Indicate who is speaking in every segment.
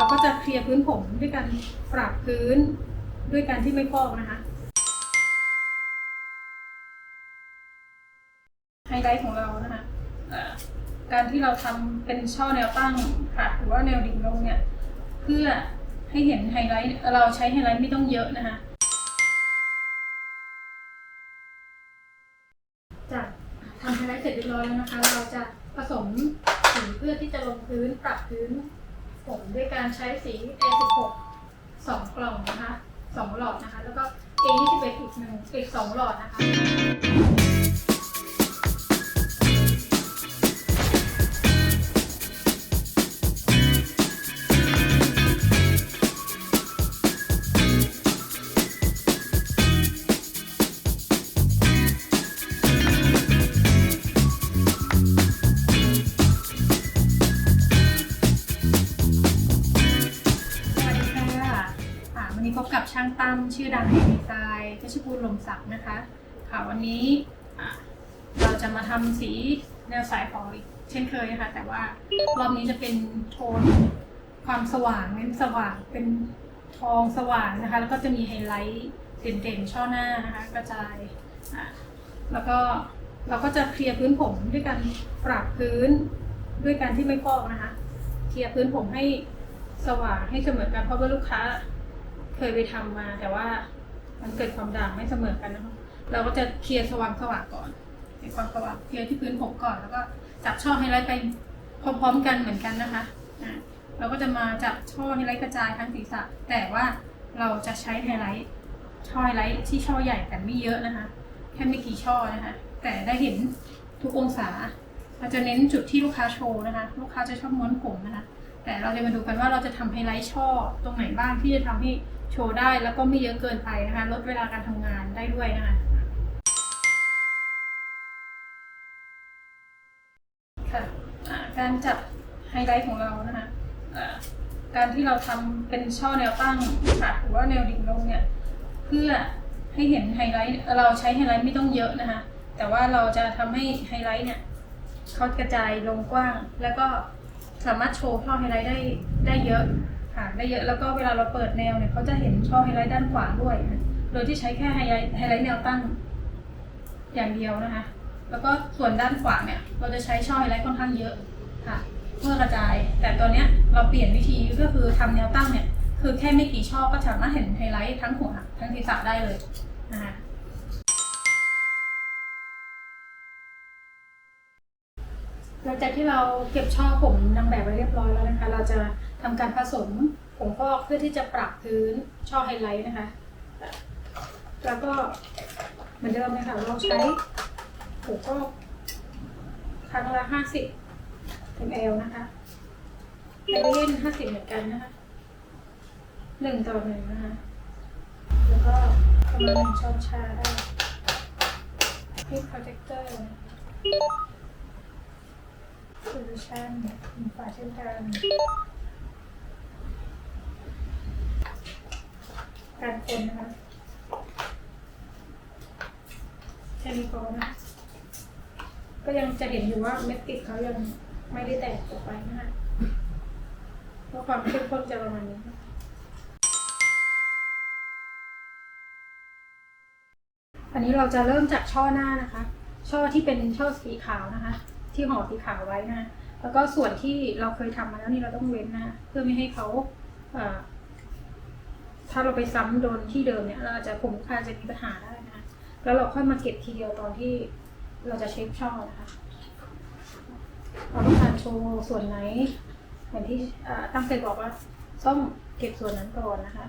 Speaker 1: เราก็จะเคลียร์พื้นผมด้วยการปรับพื้นด้วยการที่ไม่ฟอกนะคะ ไฮไลท์ของเรานะคะการที่เราทำเป็นช่อแนวตั้งค่ะหรือว่าแนวดิ่งลงเนี่ย เพื่อให้เห็นไฮไลท์เราใช้ไฮไลท์ไม่ต้องเยอะนะคะจากทำไฮไลท์เสร็จเรียบร้อยแล้วนะคะ เราจะผสมสีเพื่อที่จะลงพื้นปรับพื้น ผมด้วยการใช้สี A16 สองกล่องนะคะสองหลอดนะคะ แล้วก็ A21 อีกหนึ่งอีกสองหลอดนะคะ มชื่อดังในดีไซน์เพชรบูรณ์ลมศักดิ์นะคะ ค่ะวันนี้เราจะมาทำสีแนวสายฝออีกเช่นเคยนะคะ แต่ว่ารอบนี้จะเป็นโทนความสว่างเน้นสว่างเป็นทองสว่างนะคะ แล้วก็จะมีไฮไลท์เด่นๆช่อหน้านะคะกระจายแล้วก็เราก็จะเคลียร์พื้นผมด้วยการปรับพื้นด้วยการที่ไม่ฟอกนะคะ เคลียร์พื้นผมให้สว่างให้เสมอกันเพราะว่าลูกค้า เคยไปทำมา แต่ว่ามันเกิดความด่างไม่เสมอกันนะคะเราก็จะเคลียร์สว่างสว่างก่อนในความสว่างเคลียร์ที่พื้นผมก่อนแล้วก็จับช่อไฮไลท์ไปพร้อมๆกันเหมือนกันนะคะอะเราก็จะมาจับช่อไฮไลท์กระจายทั้งศีรษะ แต่ว่าเราจะใช้ไฮไลท์ช่อไฮไลท์ที่ช่อใหญ่แต่ไม่เยอะนะคะแค่ไม่กี่ช่อนะคะแต่ได้เห็นทุกองศาเราจะเน้นจุดที่ลูกค้าโชว์นะคะ ลูกค้าจะชอบม้วนผมนะคะ แต่เราจะมาดูกันว่าเราจะทำไฮไลท์ช่อตรงไหนบ้างที่จะทำให้ โชว์ได้แล้วก็ไม่เยอะเกินไปนะคะลดเวลาการทำงานได้ด้วยนะคะค่ะการจับไฮไลท์ของเรานะคะการที่เราทำเป็นช่อแนวตั้งค่ะหรือว่าแนวดิ่งลงเนี่ยเพื่อให้เห็นไฮไลท์เราใช้ไฮไลท์ไม่ต้องเยอะนะคะ แต่ว่าเราจะทำให้ไฮไลท์เนี่ยเขากระจายลงกว้าง แล้วก็สามารถโชว์ช่อไฮไลท์ได้ได้เยอะ ค่ะได้เยอะแล้วก็เวลาเราเปิดแนวเนี่ยเขาจะเห็นช่อไฮไลท์ด้านขวาด้วย โดยที่ใช้แค่ไฮไลท์ไฮไลท์แนวตั้งอย่างเดียวนะคะ แล้วก็ส่วนด้านขวาเนี่ยเราจะใช้ช่อไฮไลท์ค่อนข้างเยอะค่ะ เพื่อกระจาย แต่ตัวเนี้ยเราเปลี่ยนวิธีก็คือทำแนวตั้งเนี่ยคือแค่ไม่กี่ช่อก็สามารถเห็นไฮไลท์ทั้งหัวทั้งศีรษะได้เลยนะคะหลังจากที่เราเก็บช่อผมนางแบบไว้เรียบร้อยแล้วนะคะ เราจะ ทำการผสมผงฟอกเพื่อที่จะปรับพื้นช่อไฮไลท์นะคะ แล้วก็เหมือนเดิมเลยค่ะเราใช้ผงฟอกครั้งละห้าสิบ ml นะคะไฮโดรเจนห้าสิบเหมือนกันนะคะหนึ่งต่อหนึ่งนะคะ แล้วก็ประมาณหนึ่งช้อนชาได้ที่โปรเจคเตอร์โซลูชันฝาเช่นกัน การคนนะคะแค่นี้พอนะ ก็ยังจะเห็นอยู่ว่าเม็ดติดเขายังไม่ได้แตกออกไปนะคะเพราะความเข้มข้นจะประมาณนี้อันนี้เราจะเริ่มจากช่อหน้านะคะ ช่อที่เป็นช่อสีขาวนะคะ ที่ห่อสีขาวไว้นะะแล้วก็ส่วนที่เราเคยทำมาแล้วนี่เราต้องเว้นนะะเพื่อไม่ให้เขา ถ้าเราไปซ้ำโดนที่เดิมเนี่ยเราอาจจะผมค้าจะมีปัญหาได้นะคะแล้วเราค่อยมาเก็บทีเดียวตอนที่เราจะเช็คช่อนะคะเราต้องการโชว์ส่วนไหนอย่างที่ตั้งใจบอกว่าต้องเก็บส่วนนั้นก่อนนะคะ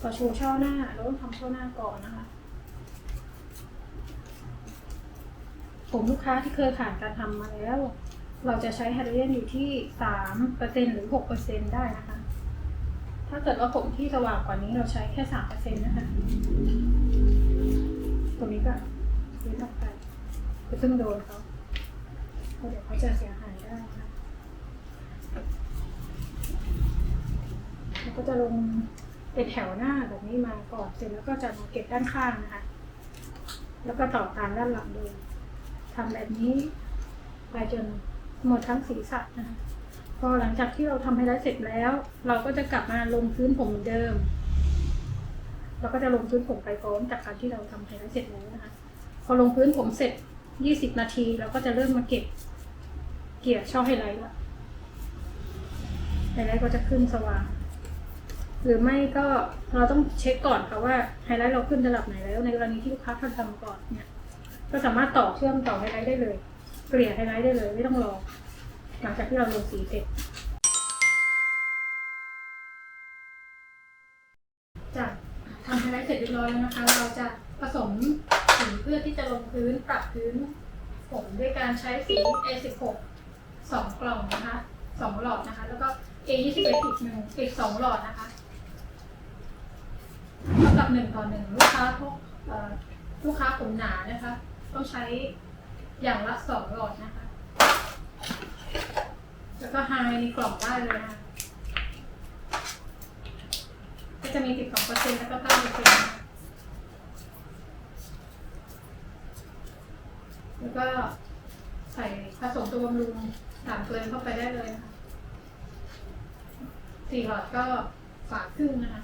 Speaker 1: พอโชว์ช่อหน้าเราต้องทำช่อหน้าก่อนนะคะ ผมลูกค้าที่เคยผ่านการทำมาแล้ว เราจะใช้ไฮโดรเจนอยู่ที่สามเปอร์เซ็นหรือหกเปอร์เซ็นได้นะคะ ถ้าเกิดว่าผมที่สว่างกว่านี้เราใช้แค่สามเปอร์เซ็นนะคะ ตรงนี้ก็เว้นออกไปไปซึ่งโดนเขาเดี๋ยวเขาจะเสียหายได้นะคะแล้วก็จะลงเป็นแถวหน้าแบบนี้มาก่อนเสร็จแล้วก็จะมาเก็บด้านข้างนะคะ แล้วก็ต่อตามด้านหลังเลยทำแบบนี้ไปจนหมดทั้งศีรษะนะคะ พอหลังจากที่เราทำไฮไลท์เสร็จแล้ว เราก็จะกลับมาลงพื้นผมเหมือนเดิม เราก็จะลงพื้นผมไปพร้อมจากการที่เราทำไฮไลท์เสร็จแล้วนะคะ พอลงพื้นผมเสร็จ 20 นาที เราก็จะเริ่มมาเก็บเกี่ยช่อไฮไลท์ละไฮไลท์ก็จะขึ้นสว่าง หรือไม่ก็เราต้องเช็คก่อนค่ะว่าไฮไลท์เราขึ้นระดับไหนแล้ว ในกรณีที่ลูกค้าทำทำก่อนเนี่ย ก็สามารถต่อเชื่อมต่อไฮไลท์ได้เลย เกลี่ยไฮไลท์ได้เลยไม่ต้องรอ ลังจากที่เราลงสีเสร็จ จากทำไฮไลท์เสร็จเรียบร้อยแล้วนะคะ เราจะผสมสีเพื่อที่จะลงพื้นปรับพื้นผมด้วยการใช้สี A16 สองกล่องนะคะสองหลอดนะคะ แล้วก็ A21 อีกหนึ่งอีกสองหลอดนะคะเท่ากับหนึ่งต่อหนึ่งลูกค้าพวกลูกค้าผมหนานะคะ ต้องใช้อย่างละสองหลอดนะคะ แล้วก็ไฮในกล่องได้เลยนะคะก็จะมี 12%แล้วก็9%นะคะแล้วก็ใส่ผสมตัวบำรุงสามเกลือเข้าไปได้เลยนะคะสี่หลอดก็ฝาครึ่งนะคะ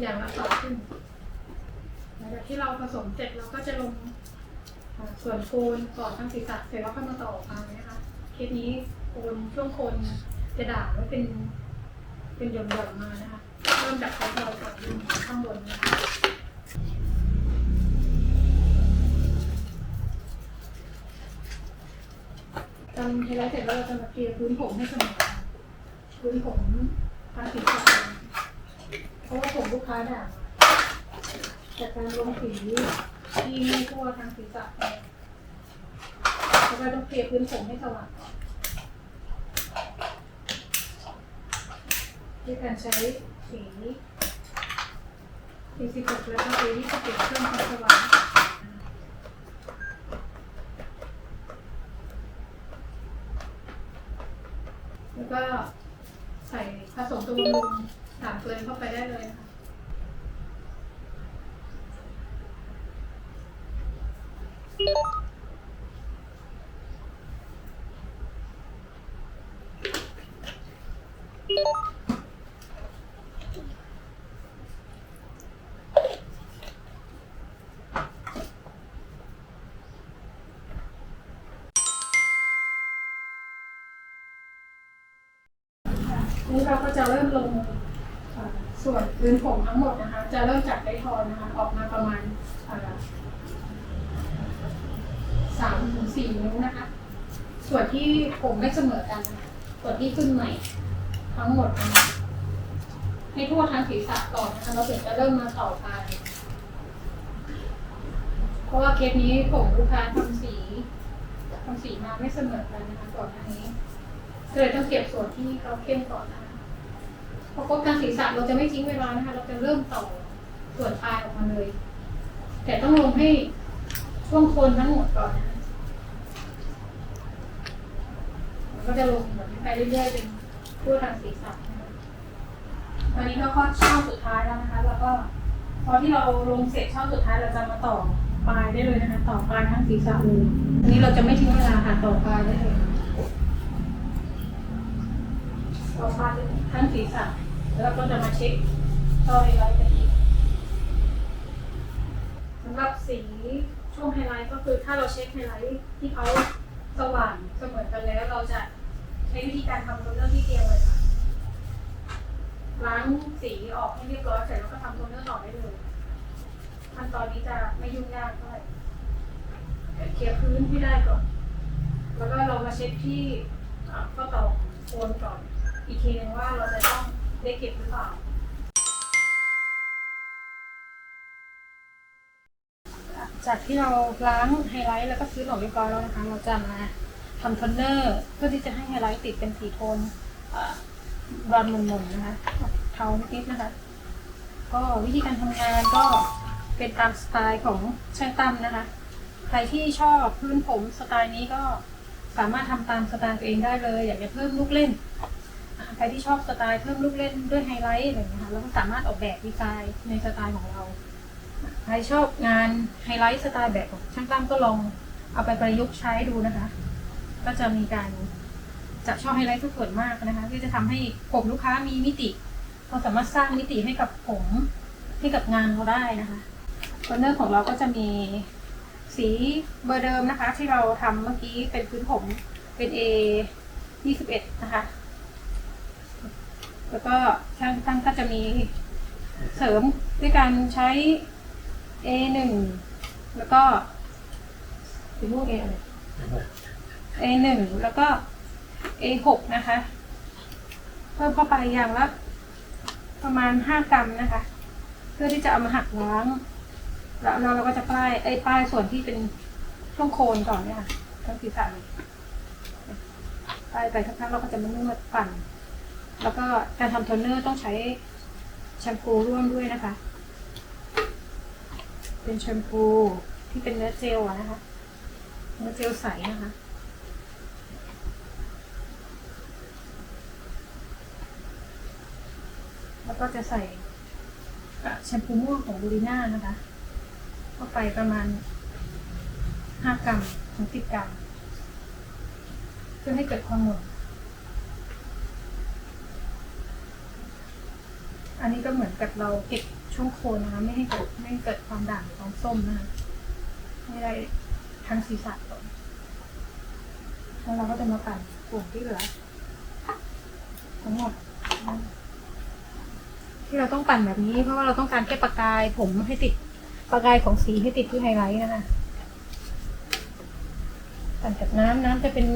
Speaker 1: อย่างละฝาครึ่งหลังจากที่เราผสมเสร็จเราก็จะลงส่วนโคนก่อนทั้งศีรษะเสร็จแล้วค่อยมาต่อมานะคะ เคสนี้ คนช่วงคนจะด่างไว้เป็น เป็นหย่อมๆมานะคะเริ่มจากท้ายทอยก่อนลงมาข้างบนนะคะทำไฮไลท์เสร็จแล้วเราจะมาเคลียร์พื้นผมให้เสมอกันพื้นผมทางศีรษะเพราะว่าผมลูกค้าด่างจากการลงสีที่ไม่ทั่วทางศีรษะเนี่ยแล้วก็ต้องเคลียร์พื้นผมให้สว่าง ก่การใช้สีสีสิบหกแล้วก็สีที่จะเก็บเครื่องความสว่างแล้วก็ใส่ผสมตัวบำรุงสามเกลือเข้าไปได้เลยนะคะ นี่เราก็จะเริ่มลงส่วนพื้นผมทั้งหมดนะคะ จะเริ่มจากไดทอนนะคะ ออกมาประมาณสามถึงสี่นิ้วนะคะ ส่วนที่ผมไม่เสมอกันส่วนที่ขึ้นใหม่ทั้งหมดนะคะให้ทั่วทั้งศีรษะก่อนนะคะเราถึงจะเริ่มมาต่อไปเพราะว่าเคสนี้ผมลูกค้าทำสีทำสีมาไม่เสมอกันนะคะก่อนหน้านี้ ก็เลยต้องเก็บส่วนที่เขาเข้มก่อนนะคะพอครบการศีรษะเราจะไม่ทิ้งเวลานะคะ เราจะเริ่มต่อส่วนปลายออกมาเลย แต่ต้องลงให้ช่วงโคนทั้งหมดก่อนนะคะก็จะลงแบบนี้ไปเรื่อยๆเป็นทั่วทางศีรษะนะคะตอนนี้ก็ข้อช่องสุดท้ายแล้วนะคะ แล้วก็พอที่เราลงเสร็จช่องสุดท้ายเราจะมาต่อปลายได้เลยนะคะ ต่อปลายทั้งศีรษะเลยอันนี้เราจะไม่ทิ้งเวลาค่ะต่อปลายได้เลย ต่อปลาทั้งศีรษะแล้วเราก็จะมาเช็คช่อไฮไลท์กันอีกสำหรับสีช่วงไฮไลท์ก็คือถ้าเราเช็คไฮไลท์ที่เขาสว่างเสมอกันแล้วเราจะใช้วิธีการทำโทนเนอร์ที่เดียวเลยค่ะล้างสีออกให้เรียบร้อยเสร็จแล้วก็ทำโทนเนอร์ต่อได้เลยขั้นตอนนี้จะไม่ยุ่งยากเท่าไหร่เคลียร์พื้นให้ได้ก่อน แล้วก็เรามาเช็คที่ข้อต่อโคนก่อน อีกทีหนึงว่าเราจะต้องได้เก็บหรือเปล่าจากที่เราล้างไฮไลท์แล้วก็ซื้อหลอดเรียบร้อยแล้วนะคะเราจะมาทำโทนเนอร์เพื่อที่จะให้ไฮไลท์ติดเป็นสีโทนอ่าบรอนซ์หมุนๆนะคะเทานิดๆนะคะ ก็วิธีการทำงานก็เป็นตามสไตล์ของช่างตั้มนะคะ ใครที่ชอบพื้นผมสไตล์นี้ก็สามารถทำตามสไตล์ตัวเองได้เลย อยากจะเพิ่มลูกเล่น ใครที่ชอบสไตล์เพิ่มลูกเล่นด้วยไฮไลท์อะไรอย่างเงี้ยค่ะแล้วก็สามารถออกแบบดีไซน์ในสไตล์ของเรา ใครชอบงานไฮไลท์สไตล์แบบของช่างตั้มก็ลองเอาไปประยุกต์ใช้ดูนะคะ ก็จะมีการจะชอบไฮไลท์ก็ส่วนมากนะคะที่จะทำให้ผมลูกค้ามีมิติเราสามารถสร้างมิติให้กับผมให้กับงานเราได้นะคะคอนเนอร์ของเราก็จะมีสีเบอร์เดิมนะคะ ที่เราทำเมื่อกี้เป็นพื้นผมเป็น A 21นะคะ แล้วก็ช่างตั้งก็จะมีเสริมด้วยการใช้ A 1 แล้วก็สีม่วง A อะไร A 1 แล้วก็ A 6 นะคะ เพิ่มเข้าไปอย่างละประมาณ 5 กรัมนะคะ เพื่อที่จะเอามาหักล้างแล้วเราเราก็จะป้ายไอ้ป้ายส่วนที่เป็นช่วงโคนก่อนเนี่ยค่ะทั้งศีรษะเลยป้ายไปทักๆเราก็จะมานวดปั่น แล้วก็การทำโทนเนอร์ต้องใช้แชมพูร่วมด้วยนะคะ เป็นแชมพูที่เป็นเนื้อเจลนะคะ เนื้อเจลใสนะคะแล้วก็จะใส่แชมพูม่วงของบูริน่านะคะเข้าไปประมาณ 5 กรัมถึง 10 กรัม เพื่อให้เกิดความหมุน อันนี้ก็เหมือนกับเราเก็บช่วงโคนนะคะไม่ให้เกิดไม่ให้เกิดความด่างหรือความส้มนะคะไม่ได้ทั้งศีรษะก่อนแล้วเราก็จะมาปั่นกลุ่มที่เหลือทั้งหมดที่เราต้องปั่นแบบนี้เพราะว่าเราต้องการแค่ประกายผมให้ติดประกายของสีให้ติดที่ไฮไลท์นะคะปั่นกับน้ำน้ำจะเป็น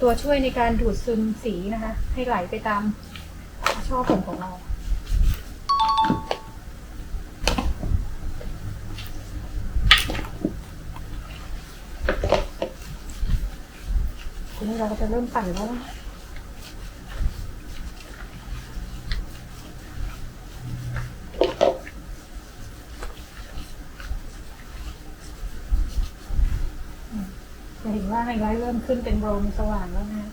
Speaker 1: ตัวช่วยในการดูดซึมสีนะคะ ให้ไหลไปตามช่อผมของเรา ทีนี้เราก็จะเริ่มปั่นแล้วจะเห็นว่าไฮไลท์เริ่มขึ้นเป็นโบรมสว่างแล้วนะ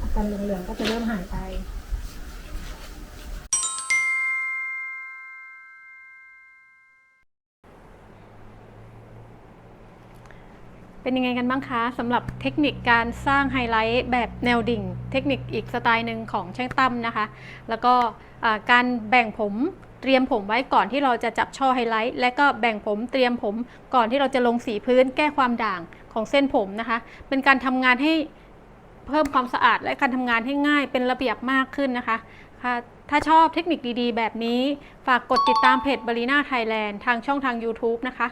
Speaker 1: อาการเหลืองๆก็จะเริ่มหายไป เป็นยังไงกันบ้างคะสำหรับเทคนิคการสร้างไฮไลท์แบบแนวดิ่ง เทคนิคอีกสไตล์หนึ่งของช่างตั้มนะคะ แล้วก็การแบ่งผมเตรียมผมไว้ก่อนที่เราจะจับช่อไฮไลท์และก็แบ่งผมเตรียมผมก่อนที่เราจะลงสีพื้นแก้ความด่างของเส้นผมนะคะ เป็นการทำงานให้เพิ่มความสะอาดและการทำงานให้ง่ายเป็นระเบียบมากขึ้นนะคะค่ะถ้าชอบเทคนิคดีๆ แบบนี้ ฝากกดติดตามเพจบรีนาไทยแลนด์ทางช่องทาง YouTube นะคะ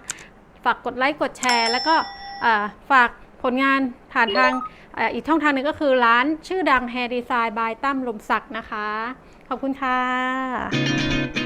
Speaker 1: ฝากกดไลค์กดแชร์ แล้วก็ ฝากผลงานผ่านทางอ,อีกช่องทางหนึ่งก็คือร้านชื่อดัง Hair Design by ตั้มลมศักดิ์นะคะ ขอบคุณค่ะ